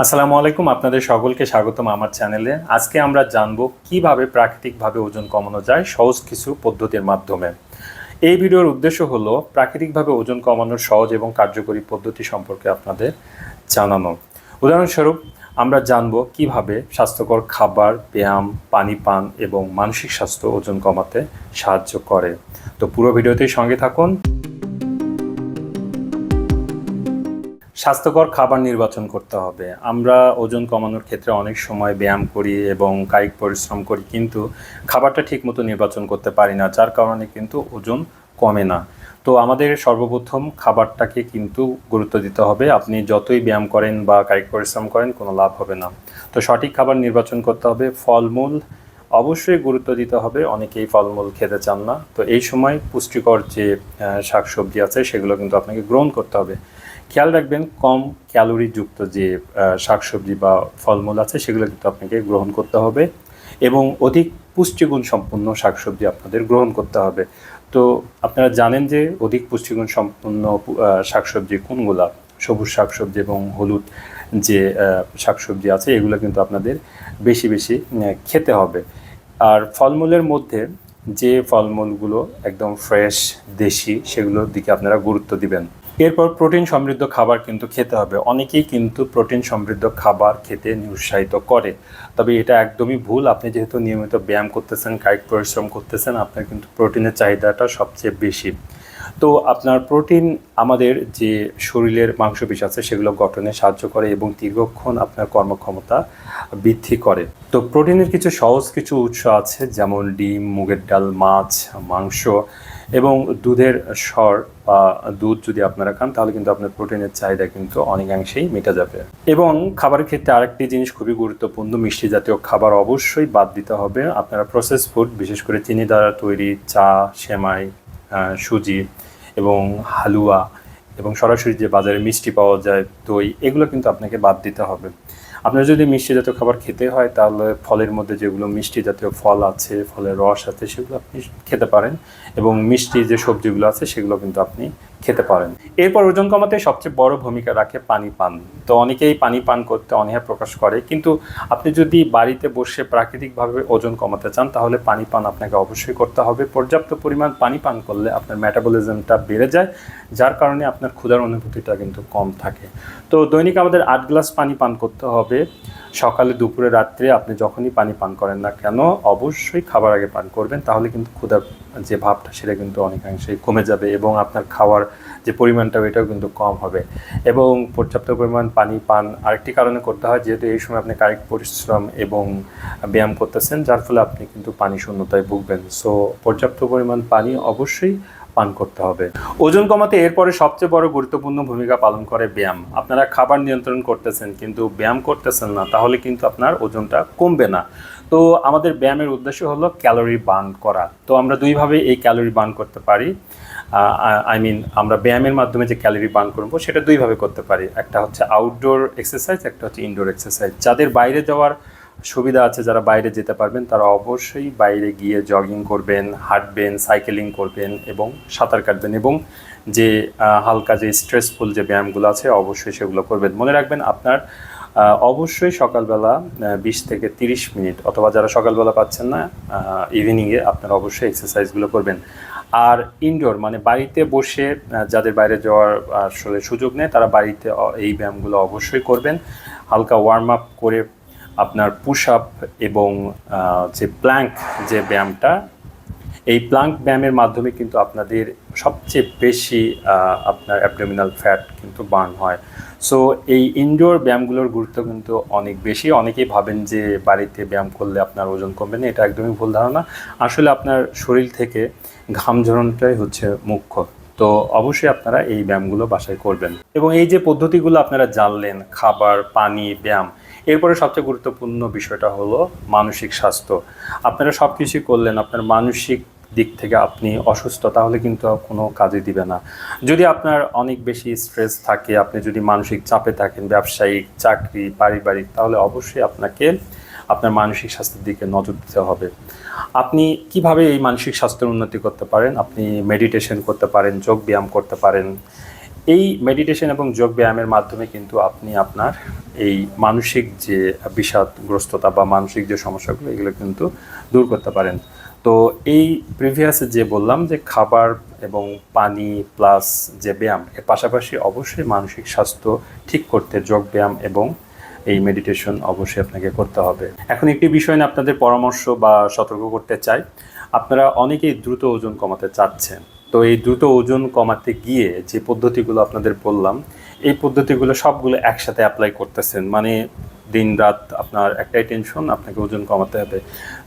আসসালামু আলাইকুম, আপনাদের সকলকে স্বাগতম আমার চ্যানেলে। আজকে আমরা জানব কীভাবে প্রাকৃতিকভাবে ওজন কমানো যায় সহজ কিছু পদ্ধতির মাধ্যমে। এই ভিডিওর উদ্দেশ্য হলো প্রাকৃতিকভাবে ওজন কমানোর সহজ এবং কার্যকরী পদ্ধতি সম্পর্কে আপনাদের জানানো। উদাহরণস্বরূপ, আমরা জানব কীভাবে স্বাস্থ্যকর খাবার, ব্যায়াম, পানি পান এবং মানসিক স্বাস্থ্য ওজন কমাতে সাহায্য করে। তো পুরো ভিডিওতেই সঙ্গে থাকুন। স্বাস্থ্যকর খাবার নির্বাচন করতে হবে। আমরা ওজন কমানোর ক্ষেত্রে অনেক সময় ব্যায়াম করি এবং কায়িক পরিশ্রম করি, কিন্তু খাবারটা ঠিকমতো নির্বাচন করতে পারি না, যার কারণে কিন্তু ওজন কমে না। তো আমাদের সর্বপ্রথম খাবারটাকে কিন্তু গুরুত্ব দিতে হবে। আপনি যতই ব্যায়াম করেন বা কায়িক পরিশ্রম করেন, কোনো লাভ হবে না। তো সঠিক খাবার নির্বাচন করতে হবে। ফলমূল অবশ্যই গুরুত্ব দিতে হবে। অনেকেই ফলমূল খেতে চান না। তো এই সময় পুষ্টিকর যে শাকসবজি আছে, সেগুলো কিন্তু আপনাকে গ্রহণ করতে হবে। খেয়াল রাখবেন, কম ক্যালোরিযুক্ত যে শাকসবজি বা ফলমূল আছে, সেগুলো কিন্তু আপনাকে গ্রহণ করতে হবে এবং অধিক পুষ্টিগুণ সম্পন্ন শাকসবজি আপনাদের গ্রহণ করতে হবে। তো আপনারা জানেন যে, অধিক পুষ্টিগুণ সম্পন্ন শাকসবজি কোনগুলা? সবুজ শাকসবজি এবং হলুদ যে শাকসবজি আছে, এগুলো কিন্তু আপনাদের বেশি বেশি খেতে হবে। আর ফলমূলের মধ্যে যে ফলমূলগুলো একদম ফ্রেশ দেশি, সেগুলোর দিকে আপনারা গুরুত্ব দিবেন। এরপর প্রোটিন সমৃদ্ধ খাবার কিন্তু খেতে হবে। অনেকেই কিন্তু প্রোটিন সমৃদ্ধ খাবার খেতে নিরুৎসাহিত করে। তবে এটা একদমই ভুল। আপনি যেহেতু নিয়মিত ব্যায়াম করতেছেন, কায়িক পরিশ্রম করতেছেন, আপনার কিন্তু প্রোটিনের চাহিদাটা সবচেয়ে বেশি। তো আপনার প্রোটিন আমাদের যে শরীরের মাংসপেশি আছে, সেগুলো গঠনে সাহায্য করে এবং দীর্ঘক্ষণ আপনার কর্মক্ষমতা বৃদ্ধি করে। তো প্রোটিনের কিছু সহজ কিছু উৎস আছে, যেমন ডিম, মুগের ডাল, মাছ, মাংস এবং দুধের স্বর বা দুধ যদি আপনারা খান, তাহলে কিন্তু আপনার প্রোটিনের চাহিদা কিন্তু অনেকাংশেই মেটে যাবে। এবং খাবারের ক্ষেত্রে আরেকটি জিনিস খুবই গুরুত্বপূর্ণ, মিষ্টি জাতীয় খাবার অবশ্যই বাদ দিতে হবে। আপনারা প্রসেস ফুড বিশেষ করে চিনি দ্বারা তৈরি চা, সেমাই সুজি এবং হালুয়া এবং সরাসরি যে বাজারে মিষ্টি পাওয়া যায়, দই, এগুলো কিন্তু আপনাকে বাদ দিতে হবে। আপনার যদি মিষ্টি জাতীয় খাবার খেতে হয়, তাহলে ফলের মধ্যে যেগুলো মিষ্টি জাতীয় ফল আছে, ফলের রস আছে, সেগুলো আপনি খেতে পারেন এবং মিষ্টি যে সবজিগুলো আছে, সেগুলো কিন্তু আপনি খেতে পারেন। এরপর ওজন কমাতে সবচেয়ে বড় ভূমিকা রাখে পানি পান। তো অনেকেই পানি পান করতে অনীহা প্রকাশ করে, কিন্তু আপনি যদি বাড়িতে বসে প্রাকৃতিকভাবে ওজন কমাতে চান, তাহলে পানি পান আপনাকে অবশ্যই করতে হবে। পর্যাপ্ত পরিমাণ পানি পান করলে আপনার মেটাবলিজমটা বেড়ে যায়, যার কারণে আপনার ক্ষুধার অনুভূতিটা কিন্তু কম থাকে। তো দৈনিক আমাদের আট গ্লাস পানি পান করতে হবে। সকালে, দুপুরে, রাত্রে আপনি যখনই পানি পান করেন না কেন, অবশ্যই খাবার আগে পান করবেন, তাহলে কিন্তু ক্ষুধার যে ভাবটা, সেটা কিন্তু অনেকাংশেই কমে যাবে এবং আপনার খাওয়ার যে পরিমাণটা এটাও কিন্তু কম হবে। এবং পর্যাপ্ত পরিমাণ পানি পান আরেকটি কারণে করতে হয়, যেহেতু এই সময় আপনি কায়িক পরিশ্রম এবং ব্যায়াম করতেছেন, যার ফলে আপনি কিন্তু পানি শূন্যতায় ভুগবেন। সো পর্যাপ্ত পরিমাণ পানি অবশ্যই পান করতে হবে। ওজন কমাতে এরপরে সবচেয়ে বড় গুরুত্বপূর্ণ ভূমিকা পালন করে ব্যায়াম। আপনারা খাবার নিয়ন্ত্রণ করতেছেন কিন্তু ব্যায়াম করতেছেন না, তাহলে কিন্তু আপনার ওজনটা কমবে না। তো আমাদের ব্যায়ামের উদ্দেশ্য হলো ক্যালোরি বার্ন করা। তো আমরা দুইভাবে এই ক্যালোরি বার্ন করতে পারি। আই মিন আমরা ব্যায়ামের মাধ্যমে যে ক্যালোরি বার্ন করব সেটা দুইভাবে করতে পারি। একটা হচ্ছে আউটডোর এক্সারসাইজ একটা হচ্ছে ইনডোর এক্সারসাইজ যাদের বাইরে যাওয়ার সুবিধা আছে যারা বাইরে যেতে পারবেন, তারা অবশ্যই বাইরে গিয়ে জগিং করবেন, হাঁটবেন সাইকেলিং করবেন এবং সাঁতার কাটবেন এবং যে হালকা যে স্ট্রেসফুল যে ব্যায়ামগুলো আছে অবশ্যই সেগুলো করবেন। মনে রাখবেন আপনার অবশ্যই সকালবেলা বিশ থেকে তিরিশ মিনিট অথবা যারা সকালবেলা পাচ্ছেন না ইভিনিংয়ে আপনারা অবশ্যই এক্সারসাইজগুলো করবেন। আর ইনডোর মানে বাড়িতে বসে যাদের বাইরে যাওয়ার আসলে সুযোগ নেই, তারা বাড়িতে এই ব্যায়ামগুলো অবশ্যই করবেন। হালকা ওয়ার্ম আপ করে আপনার পুশ আপ এবং যে প্ল্যাঙ্ক যে ব্যায়ামটা, এই প্লাঙ্ক ব্যায়ামের মাধ্যমে কিন্তু আপনাদের সবচেয়ে বেশি আপনার অ্যাবডোমিনাল ফ্যাট কিন্তু বার্ন হয়। সো এই ইনডোর ব্যায়ামগুলোর গুরুত্ব কিন্তু অনেক বেশি। অনেকেই ভাবেন যে বাড়িতে ব্যায়াম করলে আপনার ওজন কমবে না, এটা একদমই ভুল ধারণা। আসলে আপনার শরীর থেকে ঘাম ঝরণটাই হচ্ছে মুখ্য। তো অবশ্যই আপনারা এই ব্যায়ামগুলো বাসায় করবেন। এবং এই যে পদ্ধতিগুলো আপনারা জানলেন, খাবার, পানি, ব্যায়াম এরপরে সবচেয়ে গুরুত্বপূর্ণ বিষয়টা হলো মানসিক স্বাস্থ্য। আপনারা সব কিছুই করলেন, আপনার মানসিক দিক থেকে আপনি অসুস্থ, তাহলে কিন্তু কোনো কাজে দিবে না। যদি আপনার অনেক বেশি স্ট্রেস থাকে, আপনি যদি মানসিক চাপে থাকেন, ব্যবসায়িক, চাকরি, পারিবারিক, তাহলে অবশ্যই আপনাকে আপনার মানসিক স্বাস্থ্যের দিকে নজর দিতে হবে। আপনি কীভাবে এই মানসিক স্বাস্থ্যের উন্নতি করতে পারেন? আপনি মেডিটেশন করতে পারেন, যোগ ব্যায়াম করতে পারেন এই মেডিটেশন এবং যোগ ব্যায়ামের মাধ্যমে কিন্তু আপনি আপনার এই মানসিক যে বিষাদগ্রস্ততা বা মানসিক যে সমস্যাগুলো, এগুলো কিন্তু দূর করতে পারেন। তো এই প্রিভিয়াসে যে বললাম যে খাবার এবং পানি প্লাস যে ব্যায়াম, এর পাশাপাশি অবশ্যই মানসিক স্বাস্থ্য ঠিক করতে, যোগ ব্যায়াম এবং এই মেডিটেশন অবশ্যই আপনাকে করতে হবে। এখন একটি বিষয় নিয়ে আপনাদের পরামর্শ বা সতর্ক করতে চাই। আপনারা অনেকেই দ্রুত ওজন কমাতে চাচ্ছেন। তো এই দ্রুত ওজন কমাতে গিয়ে যে পদ্ধতিগুলো আপনাদের বললাম, এই পদ্ধতিগুলো সবগুলো একসাথে অ্যাপ্লাই করতেছেন। মানে দিন, রাত আপনার একটাই টেনশন আপনাকে ওজন কমাতে হবে।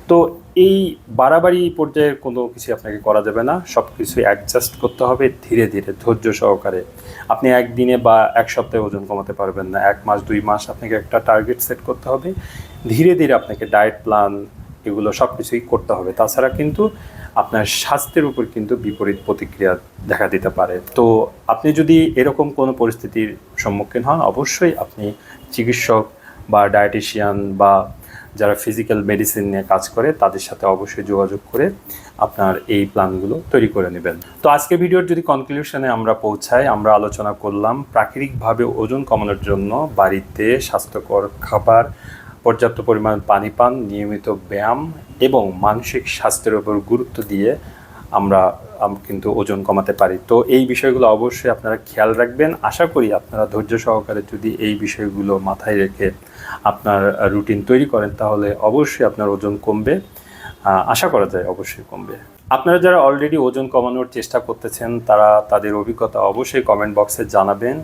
তো এই বাড়াবাড়ি পর্যায়ে কোনো কিছু আপনাকে করা যাবে না। সব কিছু অ্যাডজাস্ট করতে হবে ধীরে ধীরে, ধৈর্য সহকারে। আপনি একদিনে বা এক সপ্তাহে ওজন কমাতে পারবেন না। এক মাস, দুই মাস আপনাকে একটা টার্গেট সেট করতে হবে। ধীরে ধীরে আপনাকে ডায়েট প্ল্যান এগুলো সব কিছুই করতে হবে। তাছাড়া কিন্তু আপনার স্বাস্থ্যের উপর কিন্তু বিপরীত প্রতিক্রিয়া দেখা দিতে পারে। তো আপনি যদি এরকম কোনো পরিস্থিতির সম্মুখীন হন, অবশ্যই আপনি চিকিৎসক বা ডায়েটিশিয়ান বা যারা ফিজিক্যাল মেডিসিন নিয়ে কাজ করে, তাদের সাথে অবশ্যই যোগাযোগ করে আপনার এই প্ল্যানগুলো তৈরি করে নেবেন। তো আজকে ভিডিওর যদি কনক্লুশনে আমরা পৌঁছাই, আমরা আলোচনা করলাম প্রাকৃতিকভাবে ওজন কমানোর জন্য বাড়িতে স্বাস্থ্যকর খাবার পর্যাপ্ত পরিমাণ পানি পান, নিয়মিত ব্যায়াম এবং মানসিক স্বাস্থ্যের উপর গুরুত্ব দিয়ে আমরা কিন্তু ওজন কমাতে পারি। তো এই বিষয়গুলো অবশ্যই আপনারা খেয়াল রাখবেন। আশা করি আপনারা ধৈর্য সহকারে যদি এই বিষয়গুলো মাথায় রেখে আপনার রুটিন তৈরি করেন, তাহলে অবশ্যই আপনার ওজন কমবে। আশা করা যায় অবশ্যই কমবে। আপনারা যারা অলরেডি ওজন কমানোর চেষ্টা করতেছেন, তারা তাদের অভিজ্ঞতা অবশ্যই কমেন্ট বক্সে জানাবেন।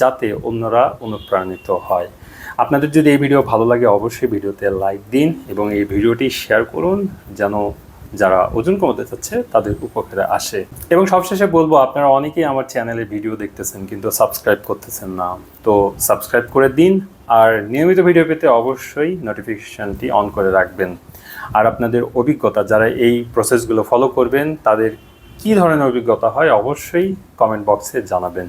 যাতে অন্যরা অনুপ্রাণিত হয়। আপনাদের যদি এই ভিডিও ভালো লাগে, অবশ্যই ভিডিওতে লাইক দিন এবং এই ভিডিওটি শেয়ার করুন যেন যারা ওজন কমাতে চাচ্ছে, তাদের উপকারে আসে। এবং সবশেষে বলব, আপনারা অনেকেই আমার চ্যানেলে ভিডিও দেখতেছেন কিন্তু সাবস্ক্রাইব করতেছেন না। তো সাবস্ক্রাইব করে দিন আর নিয়মিত ভিডিও পেতে অবশ্যই নোটিফিকেশনটি অন করে রাখবেন। আর আপনাদের অভিজ্ঞতা, যারা এই প্রসেসগুলো ফলো করবেন, তাদের কী ধরনের অভিজ্ঞতা হয়, অবশ্যই কমেন্ট বক্সে জানাবেন।